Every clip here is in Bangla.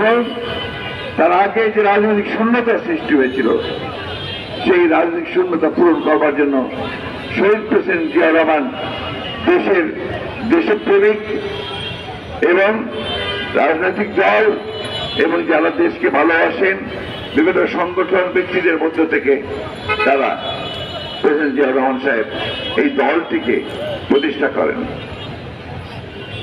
এবং তার আগে যে রাজনৈতিক শূন্যতার সৃষ্টি হয়েছিল, সেই রাজনৈতিক শূন্যতা পূরণ করবার জন্য শহীদ প্রেসিডেন্ট জিয়া রহমান দেশের দেশপ্রেমিক এবং রাজনৈতিক দল এবং যারা দেশকে ভালোবাসেন, বিভিন্ন সংগঠন ব্যক্তিদের মধ্য থেকে তারা প্রেসিডেন্ট জিয়া রহমান সাহেব এই দলটিকে প্রতিষ্ঠা করেন।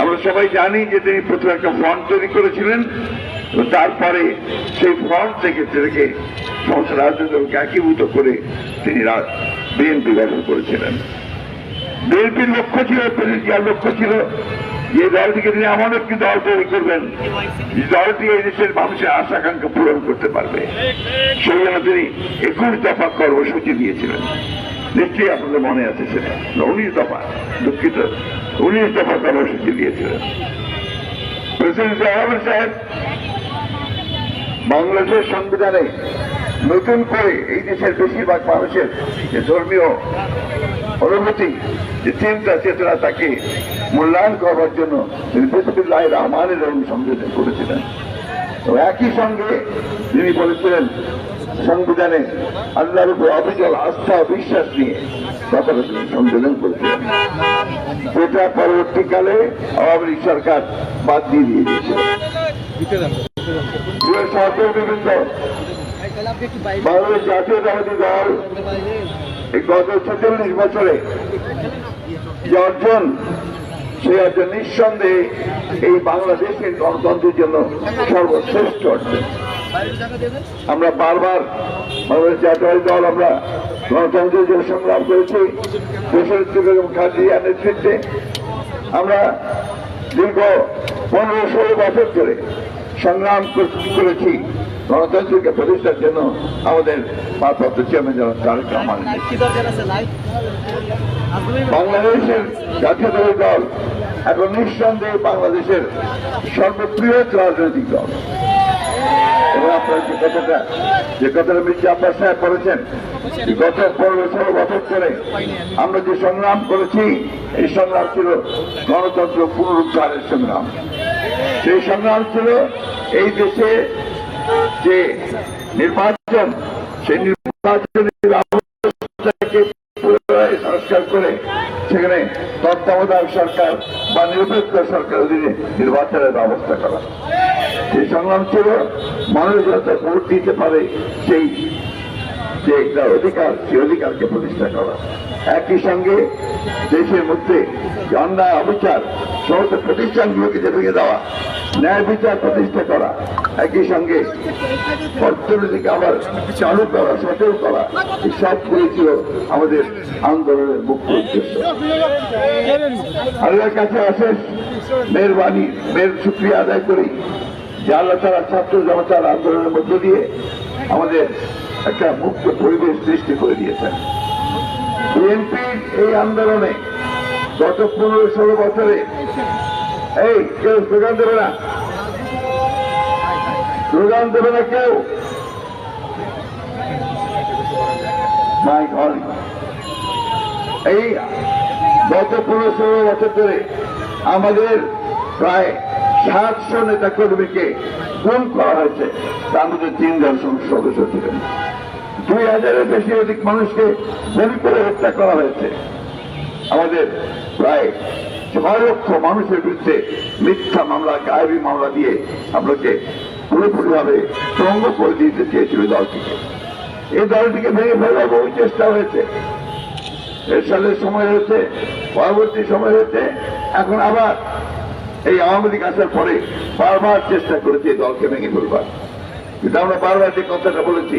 আমরা সবাই জানি যে তিনি প্রথমে একটা ফ্রন্ট তৈরি করেছিলেন। তারপরে সেই ফ্রন্ট থেকে থেকে সমস্ত রাজনৈতিক একীভূত করে তিনি বিএনপি গঠন করেছিলেন। বিএনপির লক্ষ্য ছিল প্রেসিডেন্ট জিয়ার লক্ষ্য ছিল যে দলটিকে তিনি এমন একটি দল তৈরি করবেন যে দলটি এই দেশের মানুষের আশা আকাঙ্ক্ষা পূরণ করতে পারবে। সেই জন্য তিনি একুশ দফা কর্মসূচি দিয়েছিলেন। নিশ্চয়ই আপনাদের মনে আছে সেটা। উনিশ দফা, দুঃখিত। উনিশ দফা কর্মসূচি দিয়েছিলেন। প্রেসিডেন্ট সাহেব বাংলাদেশের সংবিধানে নতুন করে এই দেশের বেশিরভাগ মানুষের যে ধর্মীয় অনুভূতি, যে চিন্তা, চেতনা, তাকে মূল্যায়ন করবার জন্য তিনি বিসমিল্লাহ রহমানের রহম সংযোজন করেছিলেন। একই সঙ্গে তিনি বলেছিলেন, সংবিধানে আল্লাহর উপর অবিচল আস্থা বিশ্বাস নিয়ে ব্যাপারে তিনি সংযোজন করেছিলেন। যেটা পরবর্তীকালে আওয়ামী সরকার বাদ দিয়ে দিয়েছিল প্রিয় সহকর্মীবৃন্দ বাংলাদেশ জাতীয়তাবাদী দল গত ছেচল্লিশ বছরে যে অর্জন সেই অর্জন নিঃসন্দেহে এই বাংলাদেশের গণতন্ত্রের জন্য সর্বশ্রেষ্ঠ অর্জন। আমরা বারবার বাংলাদেশ জাতীয়তাবাদী দল আমরা গণতন্ত্রের জন্য সংগ্রাম করেছি, দেশের বেগম খাদিয়া নেতৃত্বে। আমরা দীর্ঘ পনেরো ষোলো বছর ধরে সংগ্রাম করেছি। গণতন্ত্রকে প্রতিষ্ঠার জন্য আমাদের ভারপ্রাপ্ত চেয়ারম্যান যেন তারেক রহমান। বাংলাদেশের জাতীয়তাবাদী দল এখন নিঃসন্দেহে বাংলাদেশের সর্ববৃহৎ রাজনৈতিক দল। এবং আপনার যে কথাটা যে কথাটা মির্জা আব্বাস সাহেব বলেছেন গত পনেরো ষোলো বছর ধরে আমরা যে সংগ্রাম করেছি এই সংগ্রাম ছিল গণতন্ত্র পুনরুদ্ধারের সংগ্রাম। সেই সংগ্রাম ছিল, এই দেশে যে নির্বাচন, সেই নির্বাচনের ব্যবস্থাকে সংস্কার করে সেখানে তত্ত্বাবধায়ক সরকার বা নিরপেক্ষ সরকার অধীনে নির্বাচনের ব্যবস্থা করা। সেই সংগ্রাম ছিল, মানুষ যাতে ভোট দিতে পারে, সেই যে একটা অধিকার, সেই অধিকারকে প্রতিষ্ঠা করা। একই সঙ্গে দেশের মধ্যে অন্যায় অবিচার সমস্ত প্রতিষ্ঠানগুলোকে যে ভেঙে দেওয়া, ন্যায় বিচার প্রতিষ্ঠা করা, একই সঙ্গে অর্থনীতিকে আবার চালু করা, সচল করা, এই সবগুলি ছিল আমাদের আন্দোলনের মুখ্য উদ্দেশ্য। আল্লাহর কাছে অশেষ মেহরবানি মেয়ের সুক্রিয়া আদায় করি। যে আল্লাহ তারা ছাত্র জনতার আন্দোলনের মধ্য দিয়ে আমাদের একটা মুক্ত পরিবেশ সৃষ্টি করে দিয়েছেন। বিএনপির এই আন্দোলনে গত পনেরো ষোলো বছরে এই কেউ স্লোগান দেবে না। স্লোগান দেবে না কেউ। এই গত পনেরো ষোলো বছর ধরে আমাদের প্রায় সাতশো নেতা কর্মীকে গুম করা হয়েছে। তার মধ্যে তিনজন সংসদ সদস্য ছিলেন। দুই হাজারের বেশি অধিক মানুষকে গুলি করে হত্যা করা হয়েছে। আমাদের প্রায় ছয় লক্ষ মানুষের বিরুদ্ধে মিথ্যা মামলা, গায়েবী মামলা দিয়ে আপনাকে পুরোপুরিভাবে সঙ্গ করে দিতে চেয়েছিল দলটিকে। এই দলটিকে ভেঙে ফেলার বহু চেষ্টা হয়েছে। এরশাদের সময় হয়েছে, পরবর্তী সময় হয়েছে, এখন আবার এই আওয়ামী লীগ আসার পরে বারবার চেষ্টা করেছে দলকে ভেঙে ফেলবার। কিন্তু আমরা বারবার যে কথাটা বলেছি